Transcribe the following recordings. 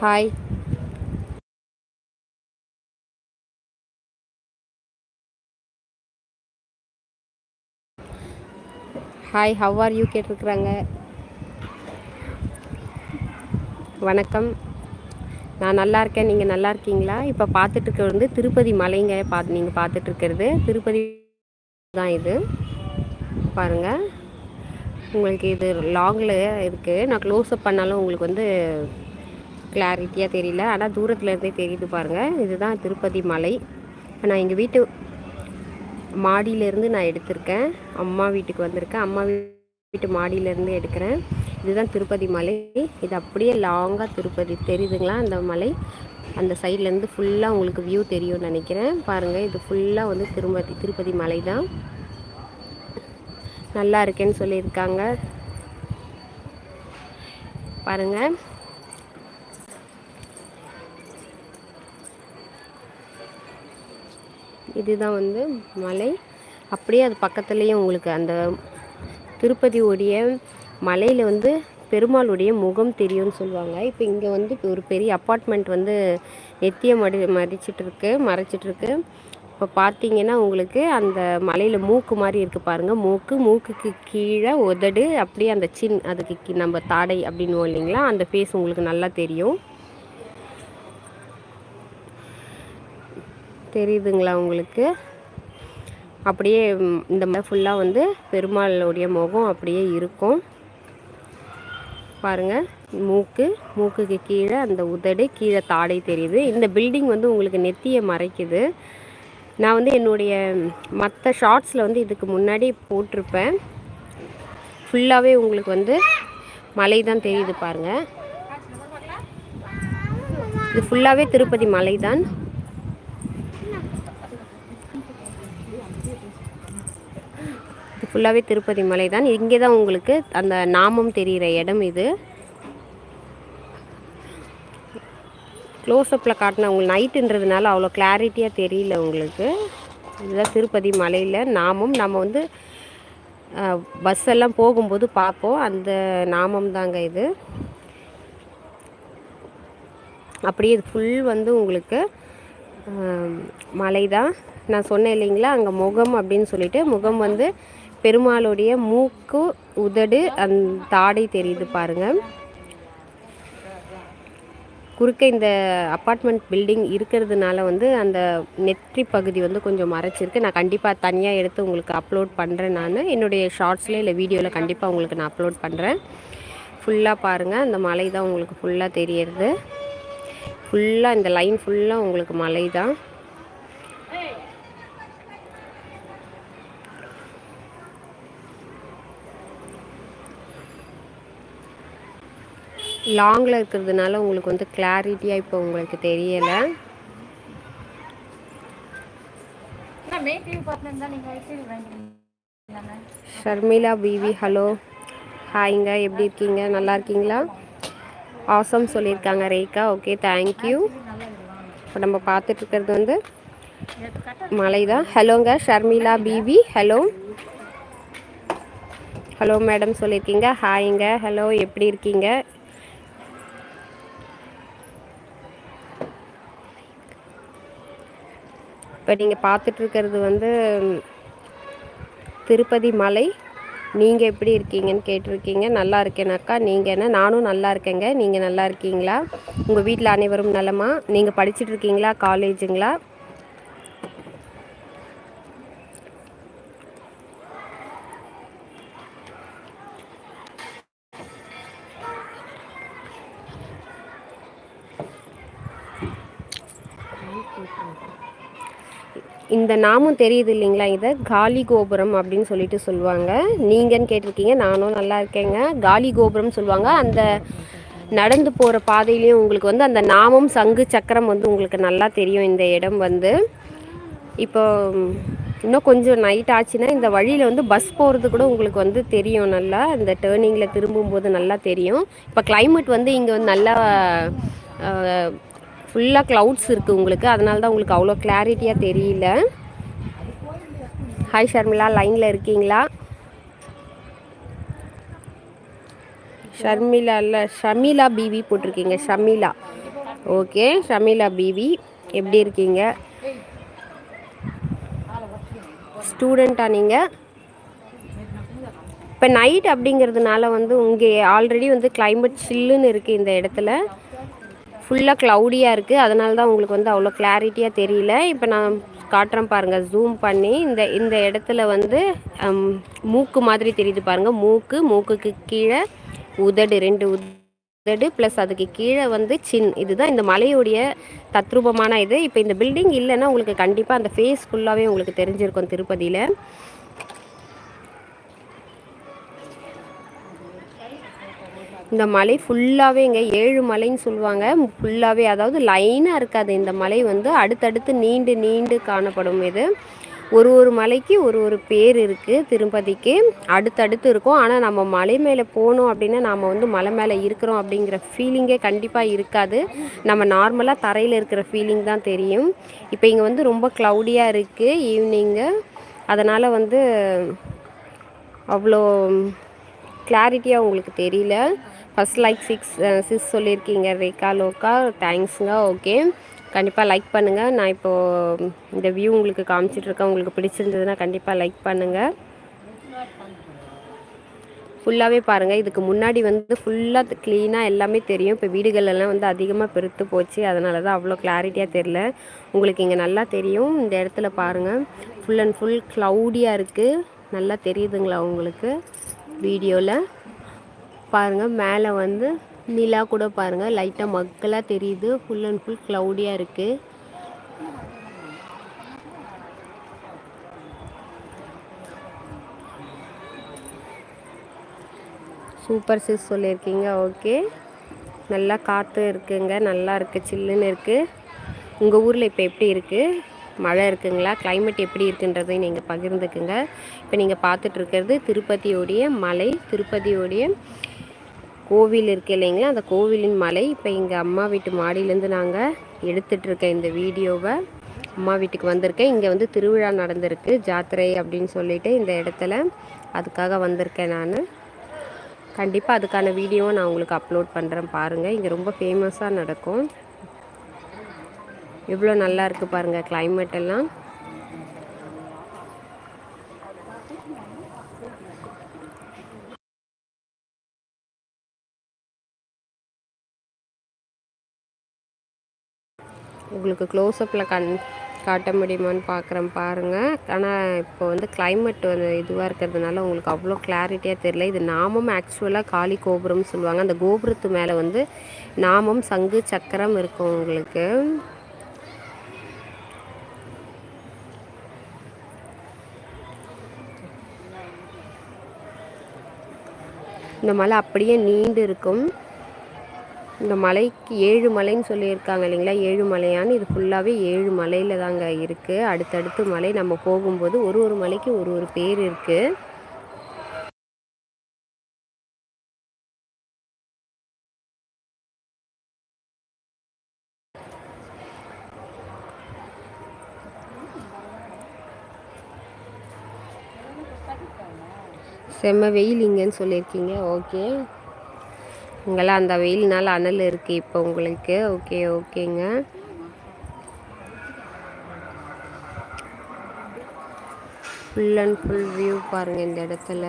Hi hi how are you கேட்டிருக்குறாங்க. வணக்கம். நான் நல்லா இருக்கேன். நீங்கள் நல்லா இருக்கீங்களா? இப்போ பார்த்துட்டு வந்து திருப்பதி மலைங்க. பார்த்து நீங்கள் பார்த்துட்ருக்கிறது திருப்பதி தான் இது. பாருங்கள் உங்களுக்கு இது லாங்கில் இருக்குது நான் க்ளோஸ்அப் பண்ணாலும் உங்களுக்கு வந்து கிளாரிட்டியாக தெரியல. ஆனால் தூரத்தில் இருந்தே தெரியுது பாருங்கள் இதுதான் திருப்பதி மலை. நான் எங்கள் வீட்டு மாடியிலேருந்து நான் எடுத்திருக்கேன். அம்மா வீட்டுக்கு வந்திருக்கேன். அம்மா வீட்டு மாடியிலேருந்து எடுக்கிறேன். இதுதான் திருப்பதி மலை. இது அப்படியே லாங்காக திருப்பதி. தெரியுதுங்களா? அந்த மலை? அந்த சைட்லேருந்து ஃபுல்லாக உங்களுக்கு வியூ தெரியும்னு நினைக்கிறேன். பாருங்கள் இது ஃபுல்லாக வந்து திருப்பதி திருப்பதி மலை தான் நல்லா இருக்கேன்னு சொல்லியிருக்காங்க. பாருங்கள் இதுதான் வந்து மலை. அப்படியே அது பக்கத்துலேயும் உங்களுக்கு அந்த திருப்பதியுடைய மலையில் வந்து பெருமாளுடைய முகம் தெரியும்னு சொல்லுவாங்க. இப்போ இங்கே வந்து ஒரு பெரிய அப்பார்ட்மெண்ட் வந்து நெத்திய மடி மடிச்சிட்ருக்கு மறைச்சிட்ருக்கு இப்போ பார்த்தீங்கன்னா உங்களுக்கு அந்த மலையில் மூக்கு மாதிரி இருக்குது பாருங்கள் மூக்கு மூக்குக்கு கீழே உதடு அப்படியே அந்த சின் அதுக்கு நம்ம தாடை அப்படின்னு இல்லைங்களா? அந்த ஃபேஸ் உங்களுக்கு நல்லா தெரியும். தெரியுதுங்களா உங்களுக்கு? அப்படியே இந்த மாதிரி ஃபுல்லாக வந்து பெருமாளுடைய முகம் அப்படியே இருக்கும். பாருங்கள் மூக்கு மூக்குக்கு கீழே அந்த உதடு கீழே தாடை தெரியுது. இந்த பில்டிங் வந்து உங்களுக்கு நெத்தியை மறைக்குது. நான் வந்து என்னுடைய மற்ற ஷார்ட்ஸில் வந்து இதுக்கு முன்னாடி போட்டிருப்பேன். ஃபுல்லாகவே உங்களுக்கு வந்து மலை தான் தெரியுது பாருங்கள் இது ஃபுல்லாகவே திருப்பதி மலை தான். ஃபுல்லாகவே திருப்பதி மலை தான். இங்கே தான் உங்களுக்கு அந்த நாமம் தெரிகிற இடம் இது. க்ளோஸ்அப்பில் காட்டின உங்களுக்கு நைட்டுன்றதுனால அவ்வளோ கிளாரிட்டியாக தெரியல உங்களுக்கு. இதுதான் திருப்பதி மலையில் நாமம். நம்ம வந்து பஸ் எல்லாம் போகும்போது பார்ப்போம். அந்த நாமம் தாங்க இது. அப்படியே இது ஃபுல் வந்து உங்களுக்கு மலை தான். நான் சொன்னேன் இல்லைங்களா? அங்கே முகம் அப்படின்னு சொல்லிட்டு முகம் வந்து பெருமாளுடைய மூக்கு உதடு அந்த தாடை தெரியுது பாருங்கள் குறுக்க இந்த அப்பார்ட்மெண்ட் பில்டிங் இருக்கிறதுனால வந்து அந்த நெற்றி பகுதி வந்து கொஞ்சம் மறைச்சிருக்கு. நான் கண்டிப்பாக தனியாக எடுத்து உங்களுக்கு அப்லோட் பண்ணுறேன் நான். என்னுடைய ஷார்ட்ஸில் இல்லை வீடியோவில் கண்டிப்பாக உங்களுக்கு நான் அப்லோட் பண்ணுறேன் ஃபுல்லாக பாருங்கள் அந்த மலை தான் உங்களுக்கு ஃபுல்லாக தெரியறது. ஃபுல்லாக இந்த லைன் ஃபுல்லாக உங்களுக்கு மலை தான் லாங்கில் இருக்கிறதுனால உங்களுக்கு வந்து கிளாரிட்டியாக இப்போ உங்களுக்கு தெரியலை. ஷர்மிளா பிவி ஹலோ ஹாய்ங்க எப்படி இருக்கீங்க? நல்லா இருக்கீங்களா? ஆசம் சொல்லியிருக்காங்க ரேகா. ஓகே தேங்க்யூ இப்போ நம்ம பார்த்துட்ருக்கிறது வந்து மலை தான் ஹலோங்க Sharmila PV hello hello madam சொல்லியிருக்கீங்க. ஹாய்ங்க ஹலோ எப்படி இருக்கீங்க? இப்போ நீங்கள் பார்த்துட்ருக்கிறது வந்து திருப்பதி மலை நீங்கள் எப்படி இருக்கீங்கன்னு கேட்டிருக்கீங்க. நல்லா இருக்கேனாக்கா நீங்கள் என்ன? நானும் நல்லா இருக்கேங்க. நீங்கள் நல்லா இருக்கீங்களா? உங்கள் வீட்டில் அனைவரும் நலமா? நீங்கள் படிச்சுட்ருக்கீங்களா? காலேஜுங்களா? இந்த நாமும் தெரியுது இல்லைங்களா இதை? காலி கோபுரம் அப்படின்னு சொல்லிட்டு சொல்லுவாங்க. நீங்கன்னு கேட்டிருக்கீங்க நானும் நல்லா இருக்கேங்க. காலி கோபுரம் சொல்லுவாங்க. அந்த நடந்து போகிற பாதையிலையும் உங்களுக்கு வந்து அந்த நாமம் சங்கு சக்கரம் வந்து உங்களுக்கு நல்லா தெரியும் இந்த இடம் வந்து. இப்போ இன்னும் கொஞ்சம் நைட் ஆச்சுன்னா இந்த வழியில் வந்து பஸ் போகிறது கூட உங்களுக்கு வந்து தெரியும் நல்லா. இந்த டேர்னிங்கில் திரும்பும்போது நல்லா தெரியும். இப்போ கிளைமேட் வந்து இங்கே வந்து நல்லா ஃபுல்லாக க்ளவுட்ஸ் இருக்குது உங்களுக்கு. அதனால தான் உங்களுக்கு அவ்வளோ கிளாரிட்டியாக தெரியல. ஹாய் ஷர்மிளா லைனில் இருக்கீங்களா? ஷர்மிலா இல்லை ஷமிலா பிவி போட்டிருக்கீங்க. ஷமிலா ஓகே ஷமீலா பிவி எப்படி இருக்கீங்க? ஸ்டூடெண்ட்டா நீங்கள் இப்போ நைட் அப்படிங்கிறதுனால வந்து இங்கே ஆல்ரெடி வந்து கிளைமேட் சில்லுன்னு இருக்குது இந்த இடத்துல. ஃபுல்லாக க்ளவுடியாக இருக்குது அதனால தான் உங்களுக்கு வந்து அவ்வளோ கிளாரிட்டியாக தெரியல. இப்போ நான் காட்டுறேன் பாருங்கள் ஜூம் பண்ணி இந்த இந்த இடத்துல வந்து மூக்கு மாதிரி தெரியுது பாருங்கள் மூக்கு மூக்குக்கு கீழே உதடு ரெண்டு உதடு ப்ளஸ் அதுக்கு கீழே வந்து சின் இதுதான் இந்த மலையுடைய தத்ரூபமான இது. இப்போ இந்த பில்டிங் இல்லைன்னா உங்களுக்கு கண்டிப்பாக அந்த ஃபேஸ் ஃபுல்லாகவே உங்களுக்கு தெரிஞ்சிருக்கும் திருப்பதியில். இந்த மலை ஃபுல்லாகவே இங்கே ஏழு மலைன்னு சொல்லுவாங்க. ஃபுல்லாகவே அதாவது லைனாக இருக்காது. இந்த மலை வந்து அடுத்தடுத்து நீண்டு நீண்டு காணப்படும் இது. ஒரு ஒரு மலைக்கு ஒரு ஒரு பேர் இருக்குது திருப்பதிக்கு. அடுத்தடுத்து இருக்கும். ஆனால் நம்ம மலை மேலே போனோம் அப்படின்னா நாம் வந்து மலை மேலே இருக்கிறோம் அப்படிங்கிற ஃபீலிங்கே கண்டிப்பாக இருக்காது. நம்ம நார்மலாக தரையில் இருக்கிற ஃபீலிங் தான் தெரியும். இப்போ இங்கே வந்து ரொம்ப க்ளவுடியாக இருக்குது ஈவினிங்கு அதனால் வந்து அவ்வளோ கிளாரிட்டியாக உங்களுக்கு தெரியல. ஃபஸ்ட் லைக் சிக்ஸ் சிக்ஸ் சொல்லியிருக்கீங்க ரேகா லோக்கா தேங்க்ஸுங்க ஓகே கண்டிப்பாக லைக் பண்ணுங்கள் நான் இப்போது இந்த வியூ உங்களுக்கு காமிச்சிட்ருக்கேன் உங்களுக்கு பிடிச்சிருந்ததுன்னா கண்டிப்பாக லைக் பண்ணுங்கள் ஃபுல்லாகவே பாருங்கள் இதுக்கு முன்னாடி வந்து ஃபுல்லாக க்ளீனாக எல்லாமே தெரியும். இப்போ வீடுகளெல்லாம் வந்து அதிகமாக பெருத்து போச்சு. அதனால தான் அவ்வளோ கிளாரிட்டியாக தெரில உங்களுக்கு இங்கே நல்லா தெரியும். இந்த இடத்துல பாருங்கள் ஃபுல் அண்ட் ஃபுல் க்ளவுடியாக இருக்குது நல்லா தெரியுதுங்களா உங்களுக்கு? வீடியோவில் பாருங்கள் மேலே வந்து நிலா கூட பாருங்கள் லைட்டாக மக்களாக தெரியுது. ஃபுல் அண்ட் ஃபுல் க்ளவுடியாக இருக்குது சூப்பர் சிஸ் சொல்லியிருக்கீங்க. ஓகே நல்லா காற்று இருக்குங்க. நல்லா இருக்குது சில்லுன்னு இருக்குது உங்கள் ஊரில் இப்போ எப்படி இருக்குது மழை இருக்குங்களா? கிளைமேட் எப்படி இருக்குன்றதையும் நீங்கள் பகிர்ந்துக்குங்க. இப்போ நீங்கள் பார்த்துட்ருக்கிறது திருப்பதியோடைய மலை திருப்பதியோடைய கோவில் இருக்குது இல்லைங்களா? அந்த கோவிலின் மலை. இப்போ எங்கள் அம்மா வீட்டு மாடியிலேருந்து நாங்கள் எடுத்துகிட்ருக்கேன் இந்த வீடியோவை அம்மா வீட்டுக்கு வந்திருக்கேன். இங்கே வந்து திருவிழா நடந்திருக்கு. ஜாத்திரை அப்படின்னு சொல்லிட்டு இந்த இடத்துல அதுக்காக வந்திருக்கேன் நான். கண்டிப்பாக அதுக்கான வீடியோவை நான் உங்களுக்கு அப்லோட் பண்ணுறேன் பாருங்கள் இங்கே ரொம்ப ஃபேமஸாக நடக்கும். எவ்வளோ நல்லா இருக்குது பாருங்கள் கிளைமேட் எல்லாம். உங்களுக்கு க்ளோஸ்அப்பில் கண் காட்ட முடியுமான்னு பார்க்குறேன் பாருங்கள் ஆனால் இப்போ வந்து கிளைமேட் வந்து இதுவாக இருக்கிறதுனால உங்களுக்கு அவ்வளோ கிளாரிட்டியாக தெரியல. இது நாமம் ஆக்சுவலாக காளி கோபுரம்னு சொல்லுவாங்க. அந்த கோபுரத்து மேலே வந்து நாமம் சங்கு சக்கரம் இருக்கும் உங்களுக்கு. இந்த மலை அப்படியே நீண்டு இருக்கும். இந்த மலைக்கு ஏழு மலைன்னு சொல்லியிருக்காங்க இல்லைங்களா? ஏழு மலையான்னு. இது ஃபுல்லாகவே ஏழு மலையில் தாங்க இருக்குது அடுத்தடுத்து மலை நம்ம போகும்போது ஒரு ஒரு மலைக்கு ஒரு ஒரு பேர் இருக்குது செம்ம வெயில் இங்கேன்னு சொல்லியிருக்கீங்க. ஓகே. இங்கெல்லாம் அந்த வெயில்னால அனல் இருக்குது இப்போ உங்களுக்கு. ஓகே ஓகேங்க ஃபுல் அண்ட் ஃபுல் வியூ பாருங்கள் இந்த இடத்துல.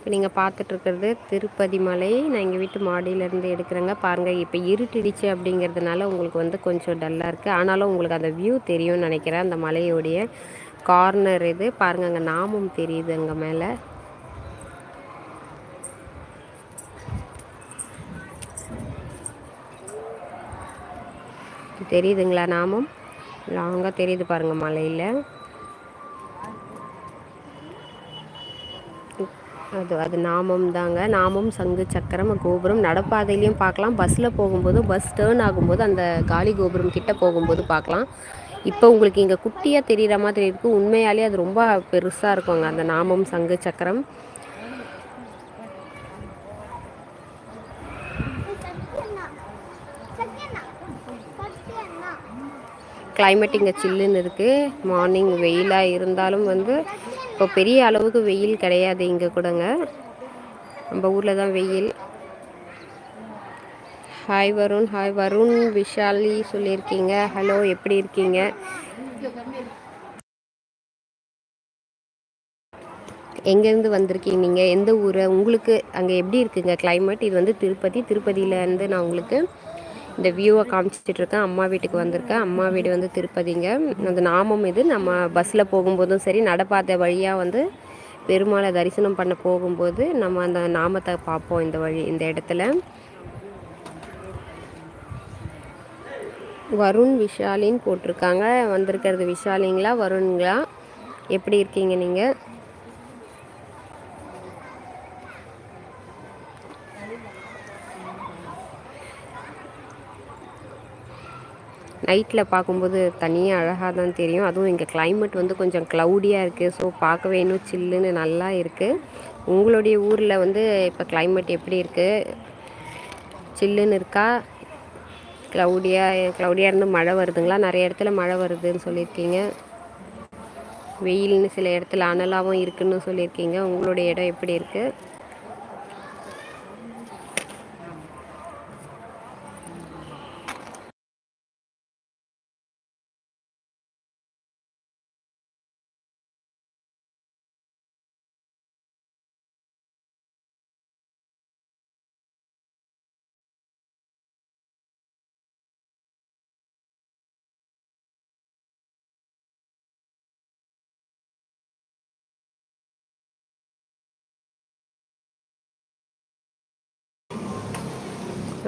இப்போ நீங்கள் பார்த்துட்ருக்கிறது திருப்பதி மலை நான் எங்கள் வீட்டு மாடியிலேருந்து எடுக்கிறேங்க. பாருங்கள் இப்போ இருட்டிடுச்சு அப்படிங்கிறதுனால உங்களுக்கு வந்து கொஞ்சம் டல்லாக இருக்குது. ஆனாலும் உங்களுக்கு அந்த வியூ தெரியும்னு நினைக்கிறேன். அந்த மலையோடைய கார்னர் இது. பாருங்கள் அங்கே நாமம் தெரியுது அங்கே மேலே. தெரியுதுங்களா நாமம்? லாங்காக தெரியுது பாருங்கள் மலையில். அது அது நாமம் தாங்க. நாமம் சங்கு சக்கரம் கோபுரம் நடப்பாதையிலையும் பார்க்கலாம். பஸ்ஸில் போகும்போது பஸ் டேர்ன் ஆகும்போது அந்த காலி கோபுரம் கிட்ட போகும்போது பார்க்கலாம். இப்போ உங்களுக்கு இங்கே குட்டியாக தெரிகிற மாதிரி இருக்குது உண்மையாலே அது ரொம்ப பெருசாக இருக்குங்க. அந்த நாமம் சங்கு சக்கரம். கிளைமேட் இங்கே சில்லுன்னு இருக்குது மார்னிங் வெயிலாக இருந்தாலும் வந்து இப்போ பெரிய அளவுக்கு வெயில் கிடையாது இங்கே கூடங்க. நம்ம ஊரில் தான் வெயில். ஹாய் வருண் ஹாய் வருண் விஷாலி சொல்லியிருக்கீங்க. ஹலோ எப்படி இருக்கீங்க? எங்கேருந்து வந்திருக்கீங்க நீங்கள் எந்த ஊர்? உங்களுக்கு அங்கே எப்படி இருக்குங்க? கிளைமேட் இது வந்து திருப்பதி. திருப்பதியிலேருந்து நான் உங்களுக்கு இந்த வியூவை காமிச்சிட்டு இருக்கேன் அம்மா வீட்டுக்கு வந்திருக்கேன். அம்மா வீடு வந்து திருப்பதிங்க. அந்த நாமம் இது. நம்ம பஸ்ஸில் போகும்போதும் சரி நடப்பாத வழியாக வந்து பெருமாளை தரிசனம் பண்ண போகும்போது நம்ம அந்த நாமத்தை பார்ப்போம் இந்த வழி இந்த இடத்துல. வருண் விஷாலின்னு போட்டிருக்காங்க. வந்திருக்கிறது விஷாலிங்களா வருண்களா எப்படி இருக்கீங்க நீங்கள் நைட்டில் பார்க்கும்போது தனியாக அழகாக தான் தெரியும். அதுவும் இங்கே கிளைமேட் வந்து கொஞ்சம் க்ளவுடியாக இருக்குது ஸோ பார்க்கவே இன்னும் சில்லுன்னு நல்லா இருக்குது உங்களுடைய ஊரில் வந்து இப்போ கிளைமேட் எப்படி இருக்குது சில்லுன்னு இருக்கா? க்ளவுடியாக க்ளவுடியாக இருந்து மழை வருதுங்களா? நிறைய இடத்துல மழை வருதுன்னு சொல்லியிருக்கீங்க. வெயில்னு சில இடத்துல அனலாகவும் இருக்குதுன்னு சொல்லியிருக்கீங்க. உங்களுடைய இடம் எப்படி இருக்குது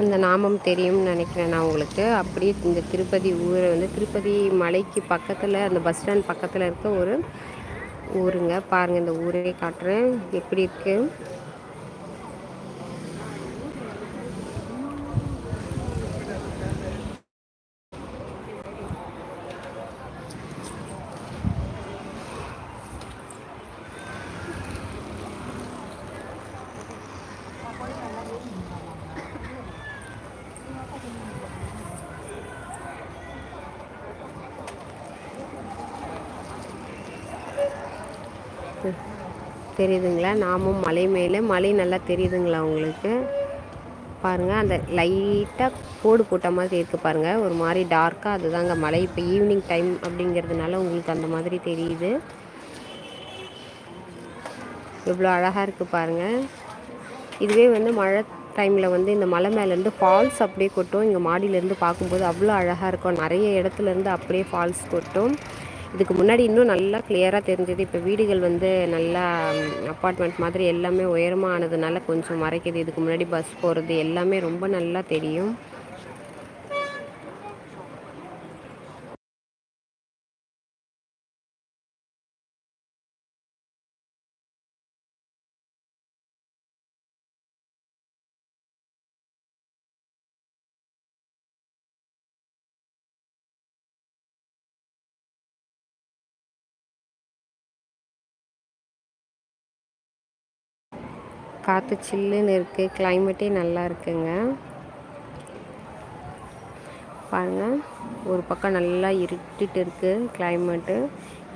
அந்த நாமம் தெரியும்னு நினைக்கிறேன் நான் உங்களுக்கு. அப்படியே இந்த திருப்பதி ஊரை வந்து திருப்பதி மலைக்கு பக்கத்தில் அந்த பஸ் ஸ்டாண்ட் பக்கத்தில் இருக்க ஒரு ஊருங்க. பாருங்கள் இந்த ஊரே காட்டுறேன். எப்படி இருக்குது தெரியுதுங்களா? நாமும் மலை மேலே மலை நல்லா தெரியுதுங்களா உங்களுக்கு? பாருங்கள் அந்த லைட்டாக கோடு போட்ட மாதிரி இருக்குது பாருங்கள் ஒரு மாதிரி டார்க்காக அதுதாங்க. மலை இப்போ ஈவினிங் டைம் அப்படிங்கிறதுனால உங்களுக்கு அந்த மாதிரி தெரியுது. எவ்வளோ அழகாக இருக்குது பாருங்கள் இதுவே வந்து மழை டைமில் வந்து இந்த மலை மேலேருந்து ஃபால்ஸ் அப்படியே கொட்டும். இங்கே மாடியிலேருந்து பார்க்கும்போது அவ்வளோ அழகாக இருக்கும். நிறைய இடத்துலேருந்து அப்படியே ஃபால்ஸ் கொட்டும். இதுக்கு முன்னாடி இன்னும் நல்லா கிளியராக தெரிஞ்சது. இப்போ வீடுகள் வந்து நல்லா அப்பார்ட்மெண்ட் மாதிரி எல்லாமே உயரமாக ஆனதுனால கொஞ்சம் மறைக்குது. இதுக்கு முன்னாடி பஸ் போகிறது எல்லாமே ரொம்ப நல்லா தெரியும். காற்று சில்லுன்னு இருக்குது கிளைமேட்டே நல்லா இருக்குங்க. பாருங்கள் ஒரு பக்கம் நல்லா இருட்டிட்டு இருக்குது கிளைமேட்டு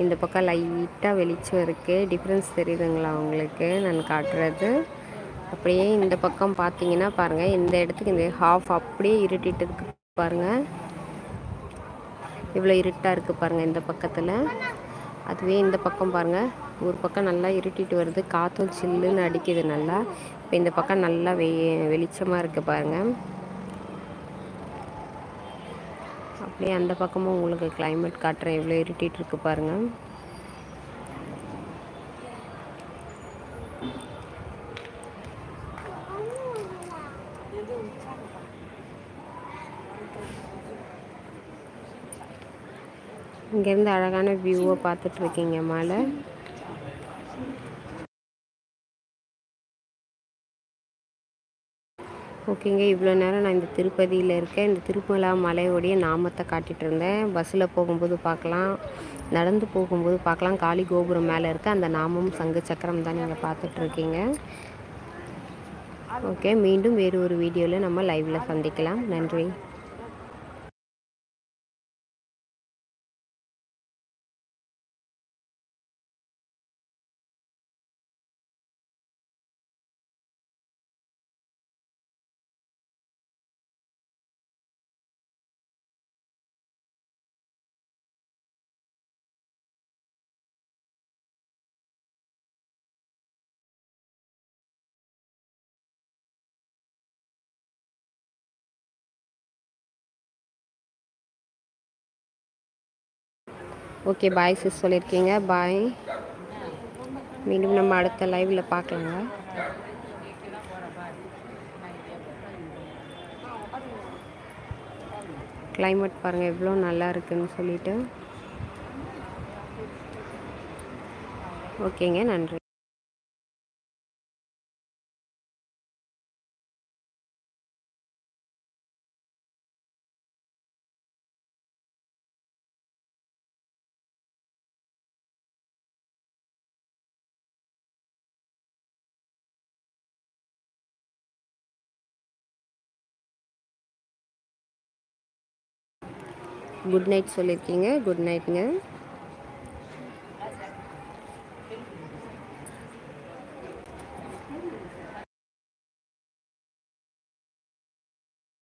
இந்த பக்கம் லைட்டாக வெளிச்சம் இருக்குது டிஃப்ரென்ஸ் தெரியுதுங்களா உங்களுக்கு? நான் காட்டுறது. அப்படியே இந்த பக்கம் பார்த்தீங்கன்னா பாருங்கள் இந்த இடத்துக்கு இந்த ஹாஃப் அப்படியே இருட்டிட்டு இருக்கு பாருங்கள் இவ்வளோ இருட்டாக இருக்குது பாருங்கள் இந்த பக்கத்தில். அதுவே இந்த பக்கம் பாருங்கள் ஒரு பக்கம் நல்லா இருட்டிட்டு வருது காற்றும் சில்லுன்னு அடிக்குது நல்லா. இப்போ இந்த பக்கம் நல்லா வெ வெளிச்சமாக இருக்குது பாருங்கள் அப்படியே அந்த பக்கமும் உங்களுக்கு கிளைமேட் காட்டுறேன் எவ்வளோ இருட்டிட்டு இருக்கு பாருங்கள் இங்கேருந்து அழகான வியூவை பார்த்துட்ருக்கீங்க மேலே. ஓகேங்க. இவ்வளோ நேரம் நான் இந்த திருப்பதியில் இருக்கேன். இந்த திருமலா மலையோடைய நாமத்தை காட்டிகிட்டு இருந்தேன். பஸ்ஸில் போகும்போது பார்க்கலாம். நடந்து போகும்போது பார்க்கலாம். காளி கோபுரம் மேலே இருக்க அந்த நாமம் சங்கு சக்கரம் தான் நீங்கள் பார்த்துட்ருக்கீங்க ஓகே. மீண்டும் வேறு ஒரு வீடியோவில் நம்ம லைவில் சந்திக்கலாம். நன்றி. ஓகே பாய் சிஸ் சொல்லியிருக்கீங்க பாய் மீண்டும் நம்ம அடுத்த லைவில் பார்க்கலாங்க. கிளைமேட் பாருங்கள் எவ்வளோ நல்லா இருக்குதுன்னு சொல்லிட்டு. ஓகேங்க நன்றி. குட் நைட் சொல்லியிருக்கீங்க. குட் நைட்டுங்க.